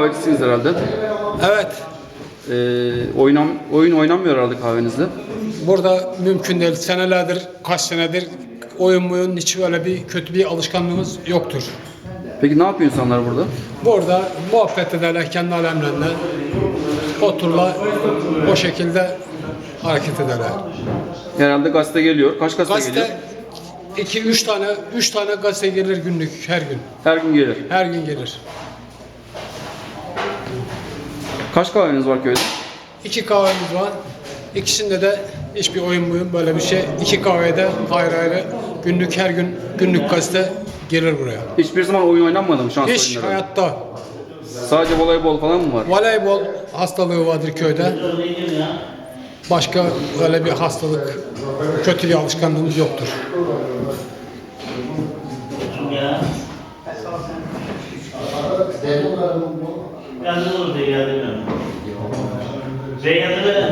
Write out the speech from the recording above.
kahvecisiniz herhalde. Evet, Ee, oynam, oyun oynanmıyor herhalde kahvenizde. burada mümkün değil. Senelerdir, kaç senedir oyun muyun hiç öyle bir kötü bir alışkanlığımız yoktur. Peki ne yapıyor insanlar burada? Burada muhabbet ederler kendi alemlerinde. Otururlar, o şekilde hareket ederler. Herhalde gazete geliyor. Kaç gazete, geliyor? Gazete 2 3 tane 3 tane gazete gelir günlük her gün. Her gün gelir. Her gün gelir. Kaç kahveniz var köyde? İki kahvemiz var. İkisinde de hiçbir oyun buyun böyle bir şey. İki kahvede ayrı ayrı günlük her gün günlük gazete gelir buraya. Hiçbir zaman oyun oynanmadı mı şans Hiç oyunları? hayatta Sadece voleybol falan mı var? voleybol hastalığı vardır köyde. Başka öyle bir hastalık, kötü bir alışkanlığımız yoktur. Ya. Geldi olur diye geldi mi? Zeynep'e